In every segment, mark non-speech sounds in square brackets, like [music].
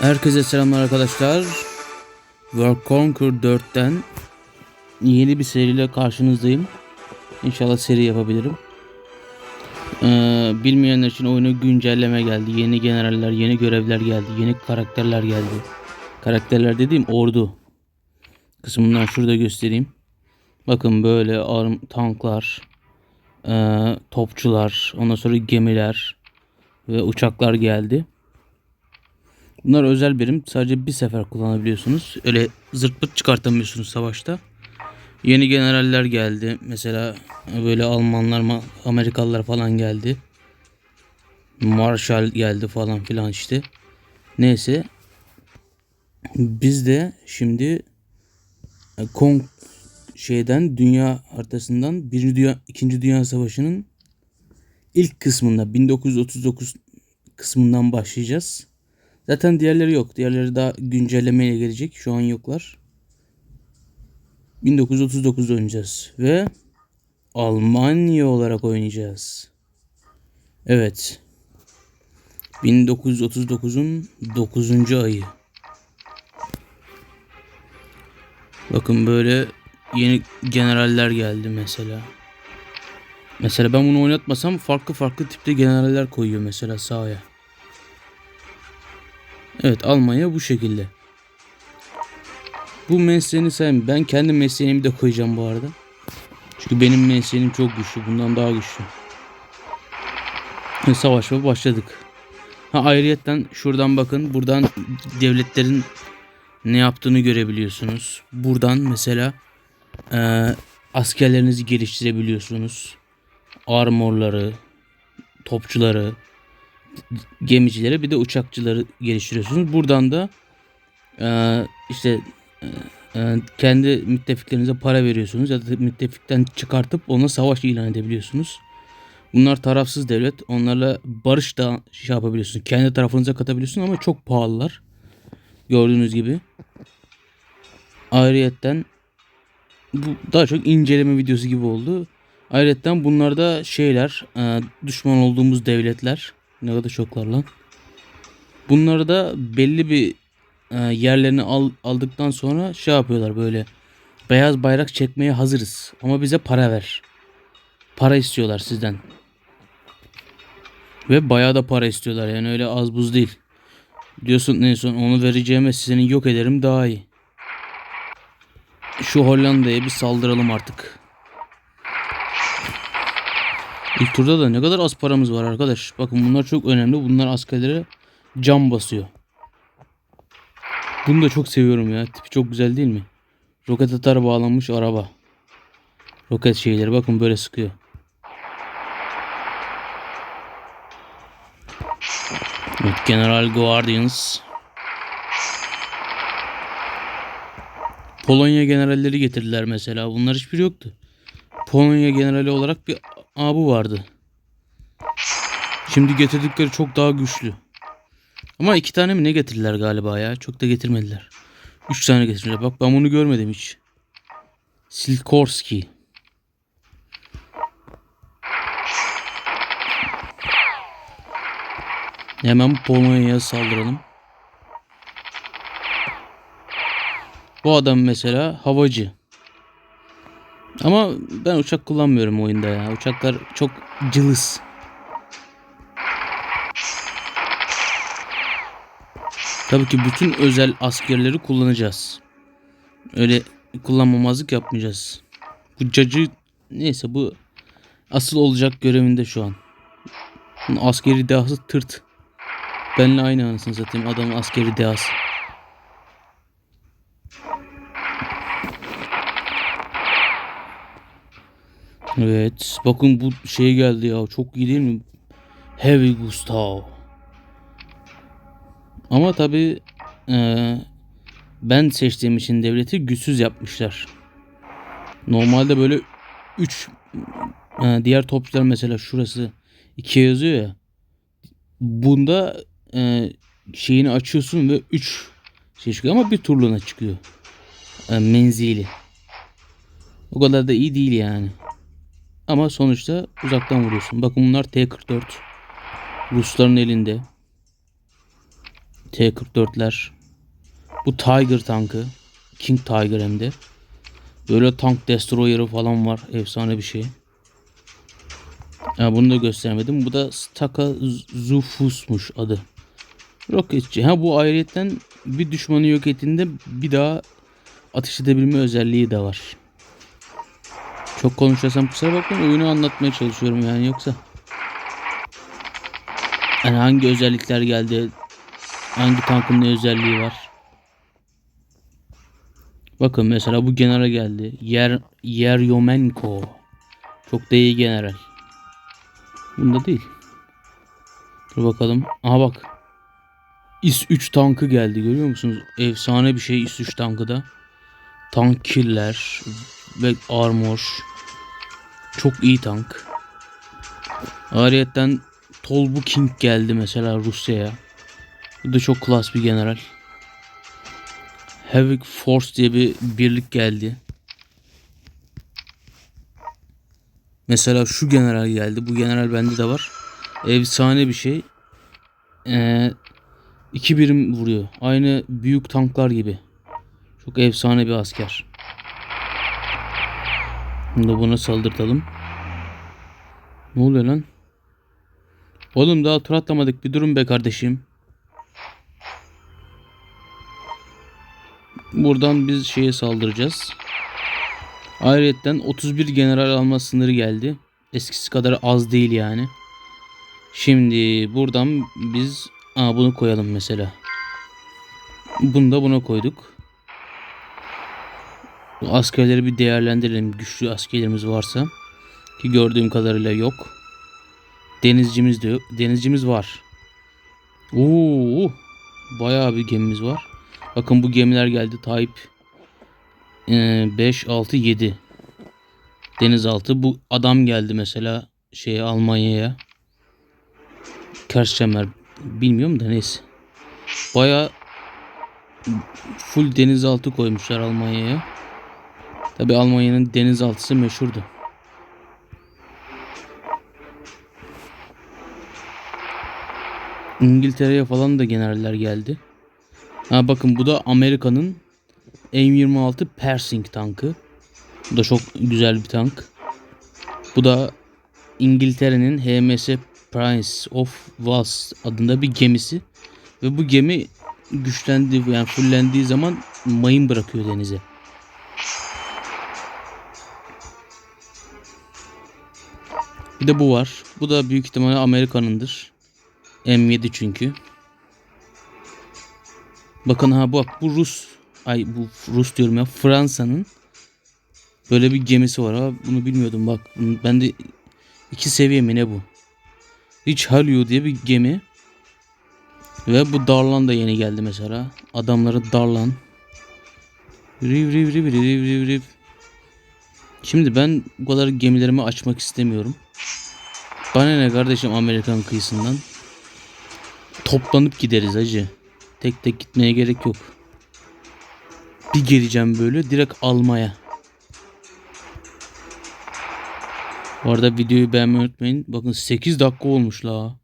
Herkese selamlar arkadaşlar. World Conquer 4'ten yeni bir seriyle karşınızdayım. İnşallah seri yapabilirim. Ee, bilmeyenler için oyuna güncelleme geldi. Yeni generaller, yeni görevler geldi. Yeni karakterler geldi. Karakterler dediğim ordu. Kısmından şurada göstereyim. Bakın böyle arm, tanklar, ee, topçular, ondan sonra gemiler ve uçaklar geldi. Bunlar özel birim. Sadece bir sefer kullanabiliyorsunuz. Öyle zırt pırt çıkartamıyorsunuz savaşta. Yeni generaller geldi. Mesela böyle Almanlar, Ma- Amerikalılar falan geldi. Marshall geldi falan filan işte. Neyse. Biz de şimdi e, Kong şeyden dünya haritasından Birinci Dünya, İkinci Dünya Savaşı'nın ilk kısmında 1939 kısmından başlayacağız. Zaten diğerleri yok. Diğerleri daha güncellemeyle gelecek. Şu an yoklar. 1939'da oynayacağız. Ve Almanya olarak oynayacağız. Evet. 1939'un 9. ayı. Bakın böyle yeni generaller geldi mesela. Mesela ben bunu oynatmasam farklı farklı tipte generaller koyuyor mesela sahaya. Evet Almanya bu şekilde. Bu mesleğini sayayım. Ben kendi mesleğimi de koyacağım bu arada. Çünkü benim mesleğim çok güçlü. Bundan daha güçlü. Ve savaşma başladık. Ha ayrıyetten şuradan bakın. Buradan devletlerin ne yaptığını görebiliyorsunuz. Buradan mesela e, askerlerinizi geliştirebiliyorsunuz. Armorları, topçuları, gemicileri bir de uçakçıları geliştiriyorsunuz. Buradan da e, işte e, e, kendi müttefiklerinize para veriyorsunuz ya da müttefikten çıkartıp ona savaş ilan edebiliyorsunuz. Bunlar tarafsız devlet. Onlarla barış da şey yapabiliyorsunuz. Kendi tarafınıza katabiliyorsunuz ama çok pahalılar. Gördüğünüz gibi. Ayrıyetten bu daha çok inceleme videosu gibi oldu. Ayrıca bunlarda şeyler e, düşman olduğumuz devletler ne kadar çoklar lan. Bunları da belli bir e, yerlerini al, aldıktan sonra şey yapıyorlar böyle beyaz bayrak çekmeye hazırız ama bize para ver. Para istiyorlar sizden. Ve bayağı da para istiyorlar yani öyle az buz değil. Diyorsun en son onu vereceğime seni yok ederim daha iyi. Şu Hollanda'ya bir saldıralım artık. İlk turda da ne kadar az paramız var arkadaş. Bakın bunlar çok önemli. Bunlar askerlere cam basıyor. Bunu da çok seviyorum ya. Tipi çok güzel değil mi? Roket atar bağlanmış araba. Roket şeyleri bakın böyle sıkıyor. General Guardians. Polonya generalleri getirdiler mesela. Bunlar hiçbiri yoktu. Polonya generali olarak bir abu vardı. Şimdi getirdikleri çok daha güçlü. Ama iki tane mi ne getirdiler galiba ya? Çok da getirmediler. Üç tane getirdiler. Bak ben bunu görmedim hiç. Silkorski. Hemen Polonya'ya saldıralım. Bu adam mesela havacı. Ama ben uçak kullanmıyorum oyunda ya. Uçaklar çok cılız. Tabii ki bütün özel askerleri kullanacağız. Öyle kullanmamazlık yapmayacağız. Bu cacı neyse bu asıl olacak görevinde şu an. Askeri dehası tırt. Benle aynı anasını satayım adamın askeri dehası. Evet. Bakın bu şey geldi ya. Çok iyi değil mi? Heavy Gustav. Ama tabi ben seçtiğim için devleti güçsüz yapmışlar. Normalde böyle 3 diğer topçular mesela şurası 2 yazıyor ya. Bunda e, şeyini açıyorsun ve 3 şey çıkıyor ama bir turluğuna çıkıyor. E, menzili. O kadar da iyi değil yani. Ama sonuçta uzaktan vuruyorsun. Bakın bunlar T-44. Rusların elinde. T-44'ler. Bu Tiger tankı. King Tiger hem de. Böyle tank destroyer'ı falan var. Efsane bir şey. Ya bunu da göstermedim. Bu da Staka Zufus'muş adı. Roketçi. Ha bu ayrıyetten bir düşmanı yok ettiğinde bir daha ateş edebilme özelliği de var. Çok konuşuyorsam kusura bakmayın oyunu anlatmaya çalışıyorum yani yoksa. Yani hangi özellikler geldi? Hangi tankın ne özelliği var? Bakın mesela bu general geldi. Yer Yeryomenko. Çok da iyi general. Bunda değil. Dur bakalım. Aha bak. İS-3 tankı geldi görüyor musunuz? Efsane bir şey İS-3 tankı da. Tank killer ve armor. Çok iyi tank. Ariyetten Tolbu King geldi mesela Rusya'ya. Bu da çok klas bir general. Havoc Force diye bir birlik geldi. Mesela şu general geldi. Bu general bende de var. Efsane bir şey. Ee, iki birim vuruyor. Aynı büyük tanklar gibi. Çok efsane bir asker. Şimdi buna saldırtalım. Ne oluyor lan? Oğlum daha tur atlamadık. Bir durun be kardeşim. Buradan biz şeye saldıracağız. Ayrıyetten 31 general alma sınırı geldi. Eskisi kadar az değil yani. Şimdi buradan biz aa, bunu koyalım mesela. Bunu da buna koyduk. Askerleri bir değerlendirelim. Güçlü askerlerimiz varsa. Ki gördüğüm kadarıyla yok. Denizcimiz de yok. Denizcimiz var. Oo, bayağı bir gemimiz var. Bakın bu gemiler geldi. Tayyip 5, 6, 7. Denizaltı. Bu adam geldi mesela şeye Almanya'ya. Kerşemer bilmiyorum da neyse. Baya full denizaltı koymuşlar Almanya'ya. Tabi Almanya'nın denizaltısı meşhurdu. İngiltere'ye falan da generaller geldi. Ha bakın bu da Amerika'nın M26 Pershing tankı. Bu da çok güzel bir tank. Bu da İngiltere'nin HMS Prince of Wales adında bir gemisi. Ve bu gemi güçlendiği yani fullendiği zaman mayın bırakıyor denize. Bir de bu var. Bu da büyük ihtimalle Amerika'nındır. M7 çünkü. Bakın ha bak bu Rus. Ay bu Rus diyorum ya. Fransa'nın böyle bir gemisi var ha. Bunu bilmiyordum bak. Ben de iki seviye mi ne bu? Hiç Halio diye bir gemi. Ve bu Darlan da yeni geldi mesela. Adamları Darlan. Riv riv riv riv riv riv. Şimdi ben bu kadar gemilerimi açmak istemiyorum. Bana ne kardeşim Amerikan kıyısından. Toplanıp gideriz hacı. Tek tek gitmeye gerek yok. Bir geleceğim böyle direkt almaya. Bu arada videoyu beğenmeyi unutmayın. Bakın 8 dakika olmuş la.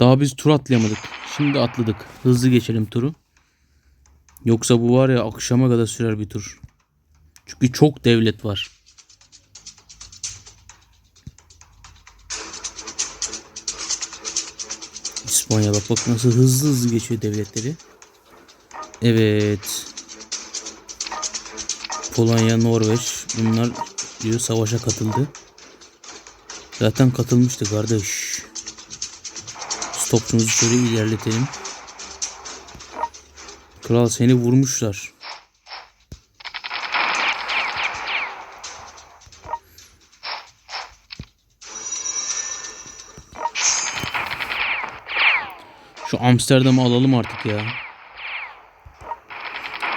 Daha biz tur atlayamadık. Şimdi atladık. Hızlı geçelim turu. Yoksa bu var ya akşama kadar sürer bir tur. Çünkü çok devlet var. İspanya bak bak nasıl hızlı hızlı geçiyor devletleri. Evet. Polonya, Norveç bunlar diyor savaşa katıldı. Zaten katılmıştı kardeş. Stopçumuzu şöyle ilerletelim. Kral seni vurmuşlar. Amsterdam'ı alalım artık ya.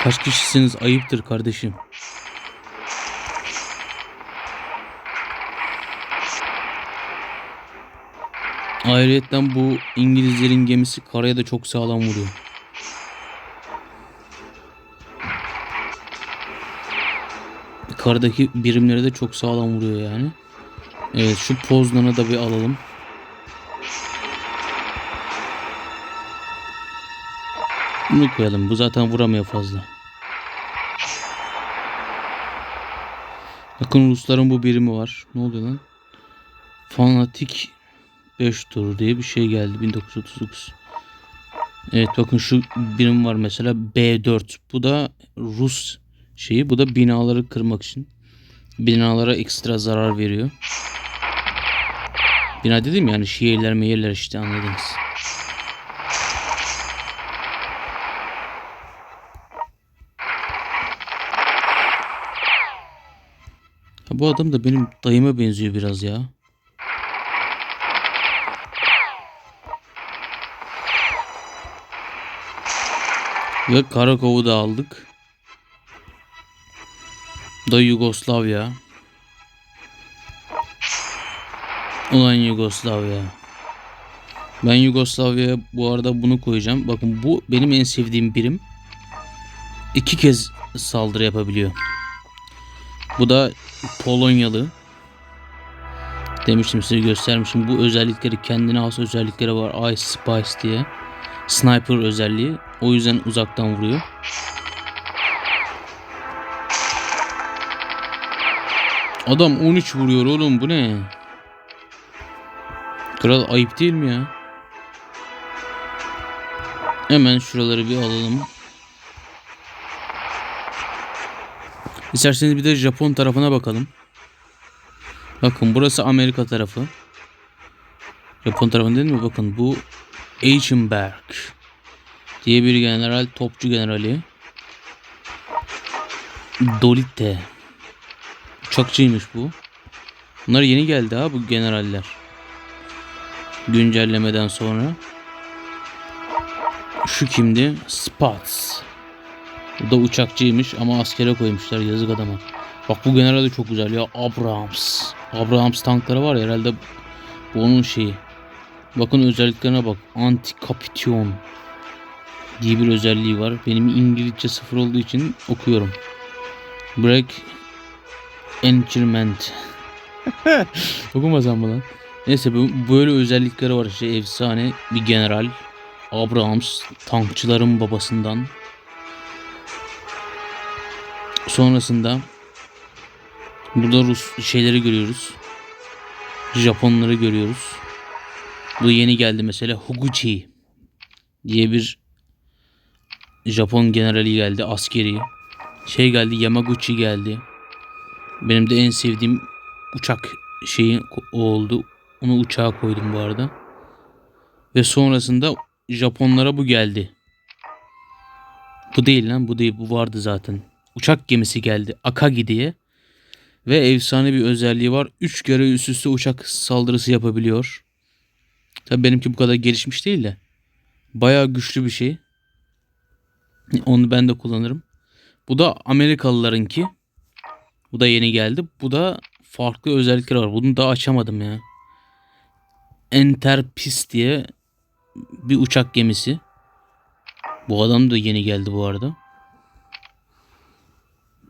Kaç kişisiniz ayıptır kardeşim. Ayrıyetten bu İngilizlerin gemisi karaya da çok sağlam vuruyor. Karadaki birimleri de çok sağlam vuruyor yani. Evet şu Poznan'ı da bir alalım. Bunu koyalım. Bu zaten vuramıyor fazla. Bakın Rusların bu birimi var. Ne oluyor lan? Fanatik 5 tur diye bir şey geldi 1939. Evet bakın şu birim var mesela B4. Bu da Rus şeyi. Bu da binaları kırmak için. Binalara ekstra zarar veriyor. Bina dedim yani şehirler meyirler işte anladınız. Bu adam da benim dayıma benziyor biraz ya. Ve Karakov'u da aldık. Da Yugoslavya. Ulan Yugoslavya. Ben Yugoslavya'ya bu arada bunu koyacağım. Bakın bu benim en sevdiğim birim. İki kez saldırı yapabiliyor. Bu da Polonyalı. Demiştim size göstermişim. Bu özellikleri kendine has özellikleri var. Ice Spice diye. Sniper özelliği. O yüzden uzaktan vuruyor. Adam 13 vuruyor oğlum bu ne? Kral ayıp değil mi ya? Hemen şuraları bir alalım. İsterseniz bir de Japon tarafına bakalım. Bakın burası Amerika tarafı. Japon tarafı değil mi? Bakın bu Eichenberg diye bir general, topçu generali. Dolite. Uçakçıymış bu. Bunlar yeni geldi ha bu generaller. Güncellemeden sonra. Şu kimdi? Spats. Bu da uçakçıymış ama askere koymuşlar yazık adama. Bak bu general de çok güzel ya. Abrams. Abrams tankları var ya herhalde bu onun şeyi. Bakın özelliklerine bak. Anti-kapityon diye bir özelliği var. Benim İngilizce sıfır olduğu için okuyorum. Break Enchantment. [laughs] Okumasam mı lan? Neyse böyle özellikleri var işte efsane bir general. Abrams tankçıların babasından. Sonrasında burada Rus şeyleri görüyoruz. Japonları görüyoruz. Bu yeni geldi mesela Huguchi diye bir Japon generali geldi askeri. Şey geldi Yamaguchi geldi. Benim de en sevdiğim uçak şeyi o oldu. Onu uçağa koydum bu arada. Ve sonrasında Japonlara bu geldi. Bu değil lan bu değil bu vardı zaten. Uçak gemisi geldi Akagi diye. Ve efsane bir özelliği var. 3 kere üst üste uçak saldırısı yapabiliyor. Tabi benimki bu kadar gelişmiş değil de. Bayağı güçlü bir şey. Onu ben de kullanırım. Bu da Amerikalılarınki. Bu da yeni geldi. Bu da farklı özellikleri var. Bunu da açamadım ya. Enterpis diye bir uçak gemisi. Bu adam da yeni geldi bu arada.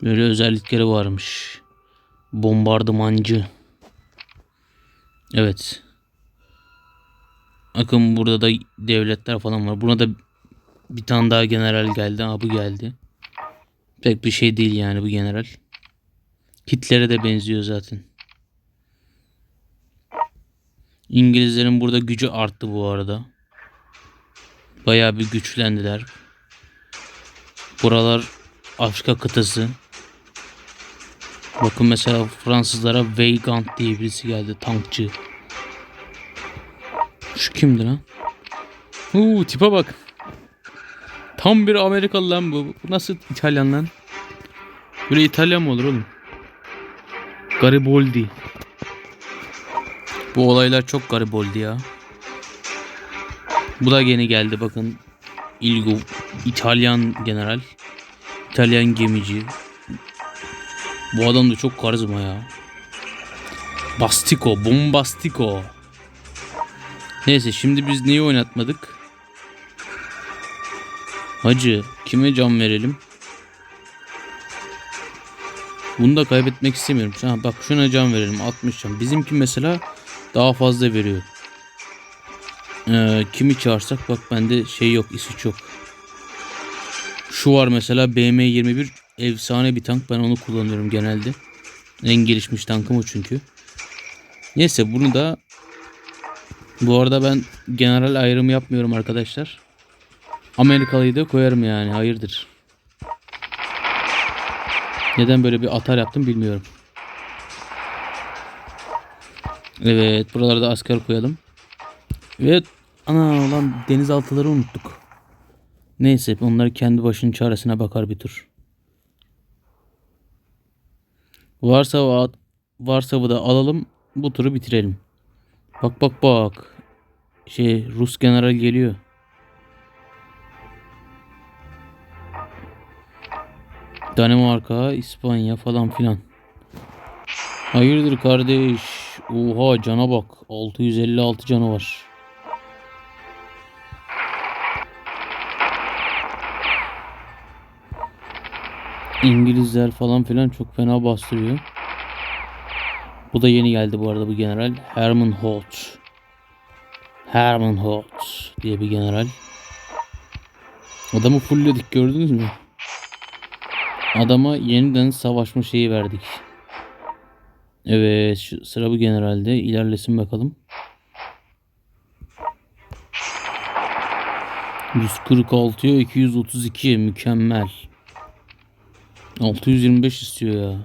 Böyle özellikleri varmış. Bombardımancı. Evet. Bakın burada da devletler falan var. Buna da bir tane daha general geldi. Aa, bu geldi. Pek bir şey değil yani bu general. Hitler'e de benziyor zaten. İngilizlerin burada gücü arttı bu arada. Bayağı bir güçlendiler. Buralar Afrika kıtası. Bakın mesela Fransızlara Weygand diye birisi geldi tankçı. Şu kimdi lan? Uuu tipe bak. Tam bir Amerikalı lan bu. Bu nasıl İtalyan lan? Böyle İtalyan mı olur oğlum? Gariboldi. Bu olaylar çok Gariboldi ya. Bu da yeni geldi bakın. Ilgo İtalyan general. İtalyan gemici. Bu adam da çok karizma ya. Bastico, Bombastico. Neyse şimdi biz neyi oynatmadık? Hacı kime can verelim? Bunu da kaybetmek istemiyorum. Ha, bak şuna can verelim 60 can. Bizimki mesela daha fazla veriyor. Ee, kimi çağırsak bak bende şey yok İsviç yok. Şu var mesela BM21 efsane bir tank. Ben onu kullanıyorum genelde. En gelişmiş tankım o çünkü. Neyse bunu da bu arada ben general ayrımı yapmıyorum arkadaşlar. Amerikalıyı da koyarım yani. Hayırdır. Neden böyle bir atar yaptım bilmiyorum. Evet buralarda asker koyalım. Evet ana ulan denizaltıları unuttuk. Neyse onlar kendi başının çaresine bakar bir tur. Varsa varsa bu da alalım bu turu bitirelim. Bak bak bak. Şey Rus general geliyor. Danimarka, İspanya falan filan. Hayırdır kardeş? Oha cana bak. 656 canı var. İngilizler falan filan çok fena bastırıyor. Bu da yeni geldi bu arada bu general. Herman Holt. Herman Holt diye bir general. Adamı fullledik gördünüz mü? Adama yeniden savaşma şeyi verdik. Evet sıra bu generalde. İlerlesin bakalım. 146'ya 232 mükemmel. 625 istiyor ya.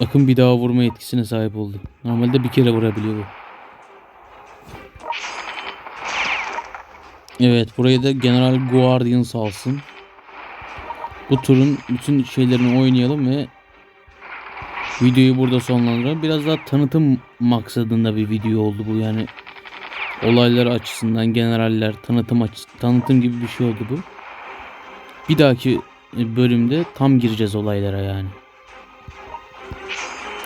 Bakın bir daha vurma etkisine sahip oldu. Normalde bir kere vurabiliyor bu. Evet burayı da General Guardians alsın. Bu turun bütün şeylerini oynayalım ve videoyu burada sonlandıralım. Biraz daha tanıtım maksadında bir video oldu bu yani. Olaylar açısından generaller tanıtım açı, tanıtım gibi bir şey oldu bu. Bir dahaki bölümde tam gireceğiz olaylara yani.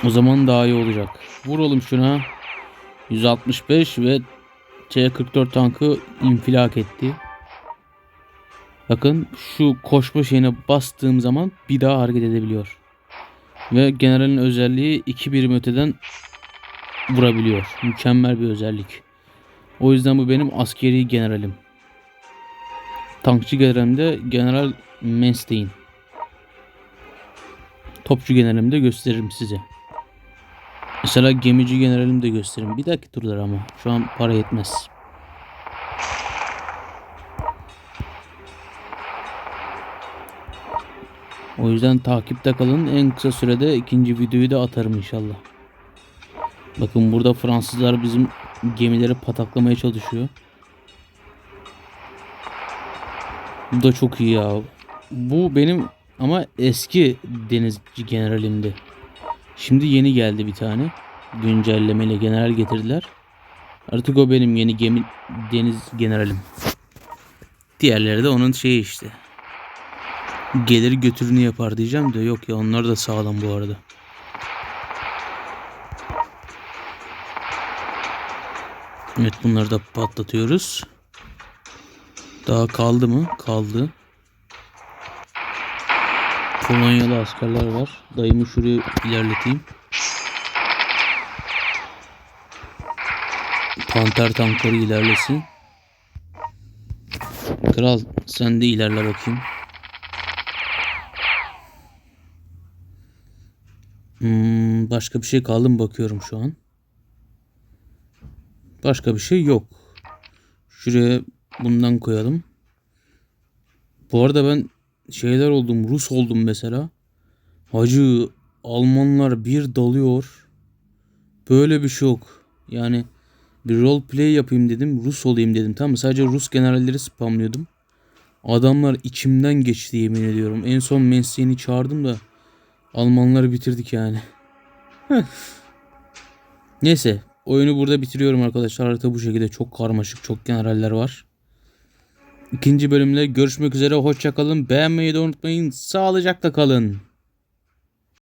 O zaman daha iyi olacak. Vuralım şuna. 165 ve C44 tankı infilak etti. Bakın şu koşma şeyine bastığım zaman bir daha hareket edebiliyor. Ve generalin özelliği 2 birim öteden vurabiliyor. Mükemmel bir özellik. O yüzden bu benim askeri generalim. Tankçı generalim de General Manstein. Topçu generalim de gösteririm size. Mesela gemici generalim de gösteririm. Bir dahaki turlar ama. Şu an para yetmez. O yüzden takipte kalın. En kısa sürede ikinci videoyu da atarım inşallah. Bakın burada Fransızlar bizim gemileri pataklamaya çalışıyor. Bu da çok iyi ya. Bu benim ama eski denizci generalimdi. Şimdi yeni geldi bir tane. Güncellemeyle general getirdiler. Artık o benim yeni gemi deniz generalim. Diğerleri de onun şeyi işte. Gelir götürünü yapar diyeceğim de yok ya onlar da sağlam bu arada. Evet bunları da patlatıyoruz. Daha kaldı mı? Kaldı. Polonyalı askerler var. Dayımı şuraya ilerleteyim. Panter tankları ilerlesin. Kral sen de ilerle bakayım. Hmm, başka bir şey kaldı mı bakıyorum şu an. Başka bir şey yok. Şuraya bundan koyalım. Bu arada ben şeyler oldum. Rus oldum mesela. Hacı Almanlar bir dalıyor. Böyle bir şey yok. Yani bir role play yapayım dedim. Rus olayım dedim. Tamam mı? Sadece Rus generalleri spamlıyordum. Adamlar içimden geçti yemin ediyorum. En son mesleğini çağırdım da Almanları bitirdik yani. Neyse oyunu burada bitiriyorum arkadaşlar. Harita bu şekilde çok karmaşık, çok generaller var. İkinci bölümde görüşmek üzere. Hoşçakalın. Beğenmeyi de unutmayın. Sağlıcakla kalın.